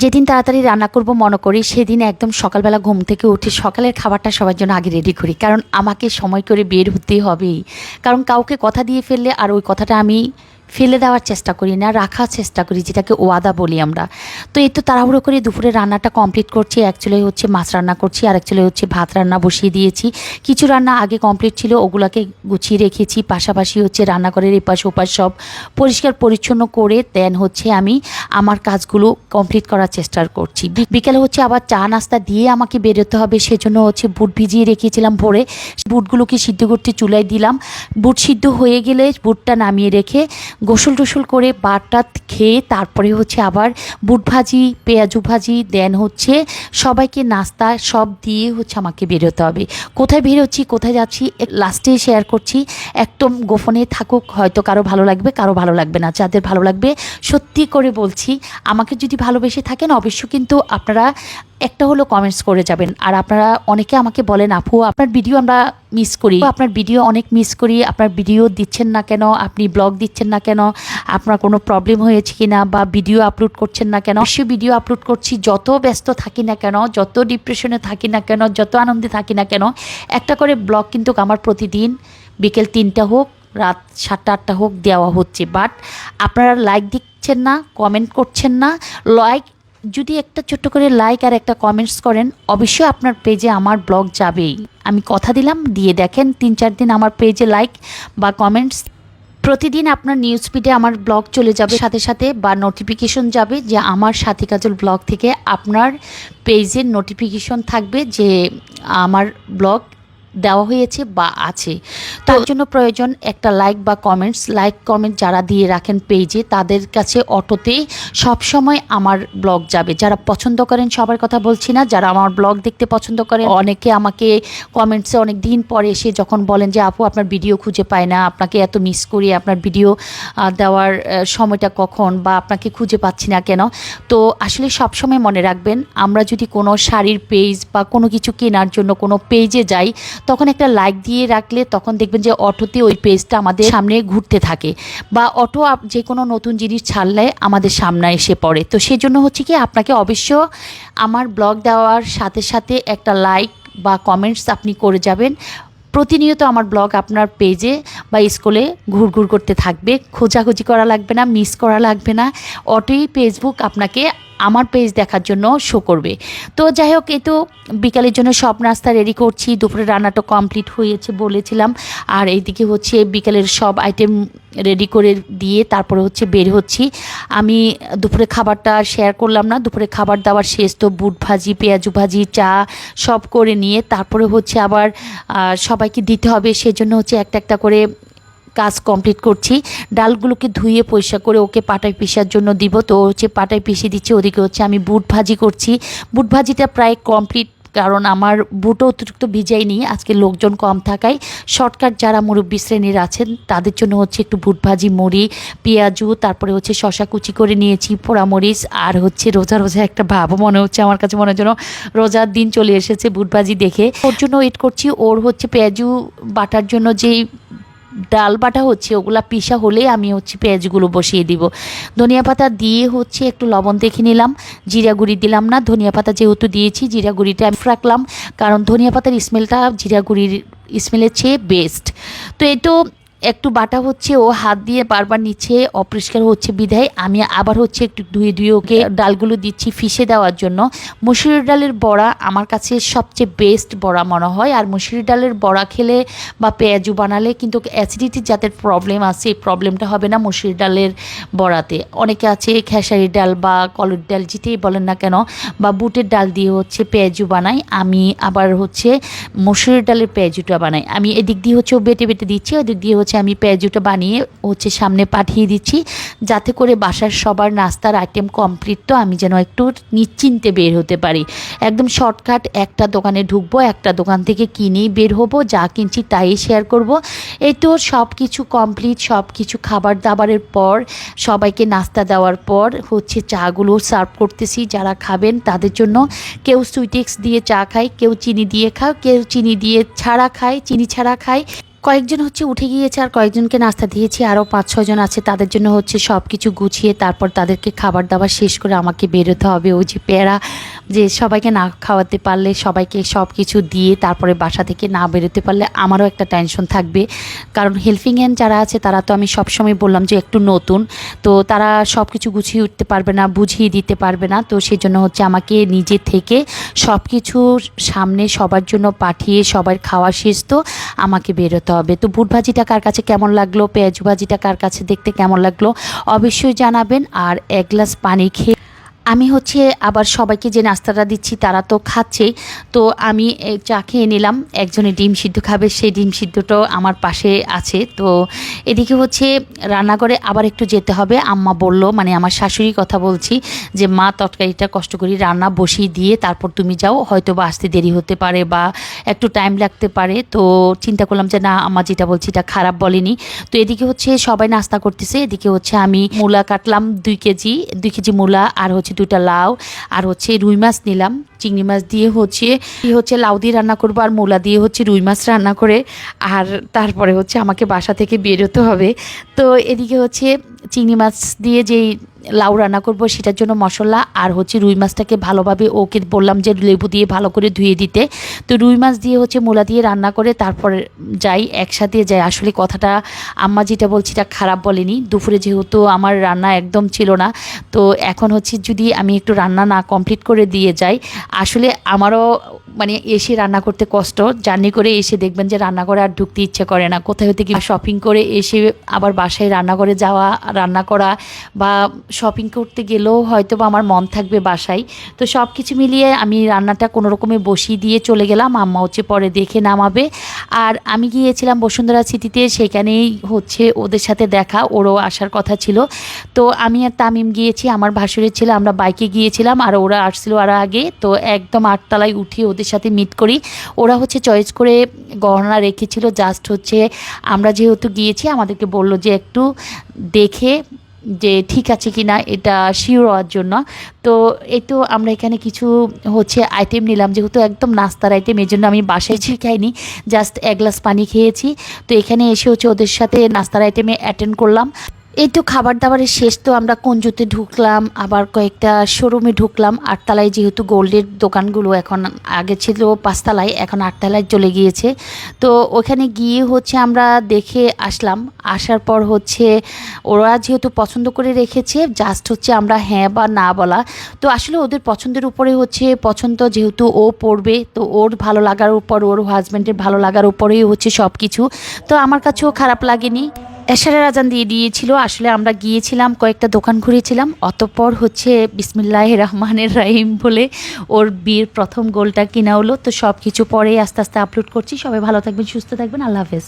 যেদিন তাড়াতাড়ি রান্না করব মনে করি, সেদিন একদম সকালবেলা ঘুম থেকে উঠে সকালের খাবারটা সবার জন্য আগে রেডি করি। কারণ আমাকে সময় করে বের হতে হবেই। কারণ কাউকে কথা দিয়ে ফেললে আর ওই কথাটা আমি ফেলে দেওয়ার চেষ্টা করি না, রাখার চেষ্টা করি, যেটাকে ওয়াদা বলি আমরা। তো এই তো তাড়াহুড়ো করে দুপুরে রান্নাটা কমপ্লিট করছি। অ্যাকচুয়ালি হচ্ছে মাছ রান্না করছি, আর অ্যাকচুয়ালি হচ্ছে ভাত রান্না বসিয়ে দিয়েছি। কিছু রান্না আগে কমপ্লিট ছিল, ওগুলোকে গুছিয়ে রেখেছি। পাশাপাশি হচ্ছে রান্নাঘরের এপাশ ওপাশ সব পরিষ্কার পরিচ্ছন্ন করে দেন হচ্ছে আমি আমার কাজগুলো কমপ্লিট করার চেষ্টা করছি। বিকেলে হচ্ছে আবার চা নাস্তা দিয়ে আমাকে বেরোতে হবে, সেজন্য হচ্ছে বুট ভিজিয়ে রেখেছিলাম ভোরে। বুটগুলোকে সিদ্ধ করতে চুলায় দিলাম। বুট সিদ্ধ হয়ে গেলে বুটটা নামিয়ে রেখে গোসল টোসল করে বাটা খেয়ে তারপরে হচ্ছে আবার বুট ভাজি, পেঁয়াজু ভাজি, দেন হচ্ছে সবাইকে নাস্তা সব দিয়ে হচ্ছে আমাকে বেরোতে হবে। কোথায় বেরোচ্ছি, কোথায় যাচ্ছি লাস্টে শেয়ার করছি। একদম গোপনে থাকুক, হয়তো কারও ভালো লাগবে, কারও ভালো লাগবে না। যাদের ভালো লাগবে, সত্যি করে বলছি, আমাকে যদি ভালোবেসে থাকেন, অবশ্যই কিন্তু আপনারা একটা হলো কমেন্টস করে যাবেন। আর আপনারা অনেকে আমাকে বলেন, আপু, আপনার ভিডিও আমরা মিস করি। আপনার ভিডিও অনেক মিস করি, আপনার ভিডিও দিচ্ছেন না কেন? আপনি ব্লগ দিচ্ছেন না কেন? আপনার কোনো প্রবলেম হয়েছে কি না বা ভিডিও আপলোড করছেন না কেন? সে ভিডিও আপলোড করছি, যত ব্যস্ত থাকি না কেন, যত ডিপ্রেশনে থাকি না কেন, যত আনন্দে থাকি না কেন, একটা করে ব্লগ কিন্তু আমার প্রতিদিন বিকেল তিনটা হোক, রাত সাতটা আটটা হোক দেওয়া হচ্ছে। বাট আপনারা লাইক দিচ্ছেন না কমেন্ট করছেন না লাইক যদি একটা ছোট্ট করে লাইক আর একটা কমেন্টস করেন, অবশ্যই আপনার পেজে আমার ব্লগ যাবেই। আমি কথা দিলাম, দিয়ে দেখেন তিন চার দিন আমার পেজে লাইক বা কমেন্টস প্রতিদিন আপনার নিউজ ফিডে আমার ব্লগ চলে যাবে, সাথে সাথে বা নোটিফিকেশন যাবে যে আমার সাথী কাজল ব্লগ থেকে আপনার পেজের নোটিফিকেশন থাকবে যে আমার ব্লগ দেওয়া হয়েছে বা আছে। তার জন্য প্রয়োজন একটা লাইক বা কমেন্টস লাইক কমেন্ট যারা দিয়ে রাখেন পেজে তাদের কাছে অটোতেই সবসময় আমার ব্লগ যাবে। যারা পছন্দ করেন সবার কথা বলছি না। যারা আমার ব্লগ দেখতে পছন্দ করেন অনেকে আমাকে কমেন্টসে অনেক দিন পরে এসে যখন বলেন যে আপু আপনার ভিডিও খুঁজে পায় না। আপনাকে এত মিস করি। আপনার ভিডিও দেওয়ার সময়টা কখন বা আপনাকে খুঁজে পাচ্ছি না কেন? তো আসলে সবসময় মনে রাখবেন আমরা যদি কোনো শাড়ির পেজ বা কোনো কিছু কেনার জন্য কোনো পেজে যাই তখন একটা লাইক দিয়ে রাখলে তখন দেখবেন যে অটোতে ওই পেজটা আমাদের সামনে ঘুরতে থাকে বা অটো যে কোনো নতুন জিনিস ছাড়লে আমাদের সামনে এসে পড়ে। তো সেজন্য হচ্ছে কি আপনাকে অবশ্য আমার ব্লগ দেওয়ার সাথে সাথে একটা লাইক বা কমেন্টস আপনি করে যাবেন। প্রতিনিয়ত আমার ব্লগ আপনার পেজে বা স্কুলে ঘুরঘুর করতে থাকবে। খোঁজাখুঁজি করা লাগবে না মিস করা লাগবে না। অটোই ফেসবুক আপনাকে আমার পেজ দেখার জন্য শো করবে। তো যাই হোক, এই তো বিকালের জন্য সব নাস্তা রেডি করছি। দুপুরে রান্নাটা কমপ্লিট হয়েছে বলেছিলাম। আর এইদিকে হচ্ছে বিকালের সব আইটেম রেডি করে দিয়ে তারপরে হচ্ছে বের হচ্ছি। আমি দুপুরে খাবারটা শেয়ার করলাম না। দুপুরে খাবার দাবার শেষ তো বুট ভাজি, পেঁয়াজু ভাজি, চা সব করে নিয়ে তারপরে হচ্ছে আবার সবাইকে দিতে হবে। সেজন্য হচ্ছে একটা একটা করে কাজ কমপ্লিট করছি। ডালগুলোকে ধুয়ে পরিষ্কার করে ওকে পাটায় পিসার জন্য দিব। তো হচ্ছে পাটায় পিষে দিচ্ছে, ওদিকে হচ্ছে আমি বুট ভাজি করছি। বুট ভাজিটা প্রায় কমপ্লিট কারণ আমার বুটও অতিরিক্ত ভিজাই ভিজাইনি, আজকে লোকজন কম থাকায়। শর্টকাট যারা মুরব্বী শ্রেণির আছেন, তাদের জন্য হচ্ছে একটু বুট ভাজি, মুড়ি, পেঁয়াজু, তারপরে হচ্ছে শশা কুচি করে নিয়েছি, পোড়ামরিচ, আর হচ্ছে রোজা রোজা একটা ভাবও মনে হচ্ছে আমার কাছে, মনে যেন রোজার দিন চলে এসেছে বুট ভাজি দেখে। ওর জন্য ওয়েট করছি, ওর হচ্ছে পেঁয়াজু বাটার জন্য যেই ডাল বাটা হচ্ছে, ওগুলা পিসা হলেই আমি হচ্ছে পেঁয়াজগুলো বসিয়ে দিব। ধনিয়া পাতা দিয়ে হচ্ছে একটু লবণ দেখে নিলাম, জিরা গুঁড়ি দিলাম না, ধনিয়া পাতা যেহেতু দিয়েছি, জিরা গুঁড়িটা আমি রাখলাম, কারণ ধনিয়া পাতার স্মেলটা জিরা গুঁড়ির স্মেলের চেয়ে বেস্ট তো এই তো একটু বাটা হচ্ছে, ও হাত দিয়ে বারবার নিচে অপরিষ্কার হচ্ছে বিধায়। আমি আবার হচ্ছে একটু ধুয়ে ধুয়ে ওকে ডালগুলো দিচ্ছি ফিশে দেওয়ার জন্য। মুসুরির ডালের বড়া আমার কাছে সবচেয়ে বেস্ট বড়া মনে হয়। আর মুসুরির ডালের বড়া খেলে বা পেঁয়াজু বানালে কিন্তু অ্যাসিডিটির যাদের প্রবলেম আছে, এই প্রবলেমটা হবে না মুসুরির ডালের বড়াতে। অনেকে আছে খেসারি ডাল বা কলর ডাল, যেটাই বলেন না কেন, বা বুটের ডাল দিয়ে হচ্ছে পেঁয়াজু বানাই। আমি আবার হচ্ছে মসুরির ডালের পেঁয়াজুটা বানাই। আমি এদিক দিয়ে হচ্ছে বেটে বেটে দিচ্ছি, ওদিক দিয়ে হচ্ছে আমি পেঁয়াজুটা বানিয়ে হচ্ছে সামনে পাঠিয়ে দিচ্ছি। যাতে করে বাসার সবার নাস্তার আইটেম কমপ্লিট তো আমি যেন একটু নিশ্চিন্তে বের হতে পারি। একদম শর্টকাট একটা দোকানে ঢুকবো, একটা দোকান থেকে কিনেই বের হব, যা কিনছি তাই শেয়ার করব। এই তো সব কিছু কমপ্লিট সব কিছু খাবার দাবারের পর, সবাইকে নাস্তা দেওয়ার পর হচ্ছে চাগুলো সার্ভ করতেছি। যারা খাবেন তাদের জন্য কেউ সুইটেক্স দিয়ে চা খায়, কেউ চিনি দিয়ে খায়, কেউ চিনি দিয়ে ছাড়া খায়, চিনি ছাড়া খায়। কয়েকজন হচ্ছে উঠে গিয়েছে আর কয়েকজনকে নাস্তা দিয়েছি। আরও পাঁচ ছজন আছে, তাদের জন্য হচ্ছে সব কিছু গুছিয়ে তারপর তাদেরকে খাবার দাবার শেষ করে আমাকে বেরোতে হবে। ওই যে পেয়ারা, যে সবাইকে না খাওয়াতে পারলে, সবাইকে সব কিছু দিয়ে তারপরে বাসা থেকে না বেরোতে পারলে আমারও একটা টেনশন থাকবে। কারণ হেল্পিং হ্যান্ড যারা আছে, তারা তো আমি সবসময় বললাম যে একটু নতুন। তো তারা সব কিছু গুছিয়ে উঠতে পারবে না, বুঝিয়ে দিতে পারবে না। তো সেজন্য হচ্ছে আমাকে নিজে থেকে সব কিছু সামনে সবার জন্য পাঠিয়ে সবার খাওয়া শেষ তো আমাকে বেরোতে হবে। তো বুট ভাজিটা কার কাছে কেমন লাগল? পেঁয়াজ ভাজিটা কার কাছে দেখতে কেমন লাগল? অবশ্যই জানাবেন। আর এক গ্লাস পানি খেয়ে আমি হচ্ছে আবার সবাইকে যে নাস্তাটা দিচ্ছি, তারা তো খাচ্ছেই তো আমি চা খেয়ে নিলাম। একজনে ডিম সিদ্ধ খাবে সেই ডিম সিদ্ধটাও আমার পাশে আছে। তো এদিকে হচ্ছে রান্নাঘরে আবার একটু যেতে হবে। আম্মা বলল মানে আমার শাশুড়ি কথা বলছি যে, মা, তরকারিটা কষ্ট করি রান্না বসিয়ে দিয়ে তারপর তুমি যাও। হয়তো বা আসতে দেরি হতে পারে বা একটু টাইম লাগতে পারে। তো চিন্তা করলাম যে, না, আম্মা যেটা বলছি এটা খারাপ বলেনি। তো এদিকে হচ্ছে সবাই নাস্তা করতেছে। এদিকে হচ্ছে আমি মূলা কাটলাম দুই কেজি দুই কেজি মূলা আর হচ্ছে দুইটা লাউ আর হচ্ছে রুই মাছ নিলাম। চিংড়ি মাছ দিয়ে হচ্ছে হচ্ছে লাউ দিয়ে রান্না করব আর মূলা দিয়ে হচ্ছে রুই মাছ রান্না করে। আর তারপরে হচ্ছে আমাকে বাসা থেকে বেরোতে হবে। তো এদিকে হচ্ছে চিংড়ি মাছ দিয়ে যেই লাউ রান্না করব, সেটার জন্য মশলা আর হচ্ছে রুই মাছটাকে ভালোভাবে ওকে বললাম যে লেবু দিয়ে ভালো করে ধুয়ে দিতে। তো রুই মাছ দিয়ে হচ্ছে মূলা দিয়ে রান্না করে তারপরে যাই, একসাথে যাই। আসলে কথাটা আম্মা যেটা বলছি এটা খারাপ বলেনি। দুপুরে যেহেতু আমার রান্না একদম ছিল না, তো এখন হচ্ছে যদি আমি একটু রান্না না কমপ্লিট করে দিয়ে যাই, আসলে আমারও মানে এসে রান্না করতে কষ্ট। জার্নি করে এসে দেখবেন যে রান্না করে আর ঢুকতে ইচ্ছে করে না। কোথায় হতে কি শপিং করে এসে আবার বাসায় রান্না করে যাওয়া, রান্না করা বা শপিং করতে গেলেও হয়তো বা আমার মন থাকবে বাসায়। তো সব কিছু মিলিয়ে আমি রান্নাটা কোনো রকমে বসিয়ে দিয়ে চলে গেলাম। আম্মা হচ্ছে পরে দেখে নামাবে। আর আমি গিয়েছিলাম বসুন্ধরা সিটিতে, সেখানেই হচ্ছে ওদের সাথে দেখা, ওরও আসার কথা ছিল। তো আমি আর তামিম গিয়েছি, আমার ভাসুরের ছিল, আমরা বাইকে গিয়েছিলাম, আর ওরা আসছিল আর আগে। তো একদম আটতলায় উঠি ওদের সাথে মিট করি। ওরা হচ্ছে চয়েস করে গহনা রেখেছিল জাস্ট হচ্ছে আমরা যেহেতু গিয়েছি, আমাদেরকে বলল যে একটু দেখে যে ঠিক আছে কি না এটা শিওর হওয়ার জন্য। তো এই তো আমরা এখানে কিছু হচ্ছে আইটেম নিলাম। যেহেতু একদম নাস্তার আইটেম এই জন্য আমি বাসায় ছিল খাইনি জাস্ট এক গ্লাস পানি খেয়েছি। তো এখানে এসে হচ্ছে ওদের সাথে নাস্তার আইটেমে অ্যাটেন্ড করলাম। এই তো খাবার দাবারের শেষ তো আমরা কঞ্জুতে ঢুকলাম, আবার কয়েকটা শোরুমে ঢুকলাম, আটতলায় যেহেতু গোল্ডের দোকানগুলো এখন আগে ছিল পাঁচতলায়, এখন আটতলায় চলে গিয়েছে। তো ওখানে গিয়ে হচ্ছে আমরা দেখে আসলাম, আসার পর হচ্ছে ওরা যেহেতু পছন্দ করে রেখেছে জাস্ট হচ্ছে আমরা হ্যাঁ বা না বলা। তো আসলে ওদের পছন্দের উপরে হচ্ছে পছন্দ যেহেতু ও পড়বে, তো ওর ভালো লাগার উপর, ওর হাজব্যান্ডের ভালো লাগার উপরেই হচ্ছে সব কিছু তো আমার কাছেও খারাপ লাগেনি। এশারের আজান দিয়ে দিয়েছিল। আসলে আমরা গিয়েছিলাম, কয়েকটা দোকান ঘুরেছিলাম। অতপর হচ্ছে বিসমিল্লাহ রহমানের রাহিম বলে ওর বিয়ের প্রথম গোলটা কিনা হলো। তো সব কিছু পরে আস্তে আস্তে আপলোড করছি। সবাই ভালো থাকবেন, সুস্থ থাকবেন। আল্লাহ হাফেজ।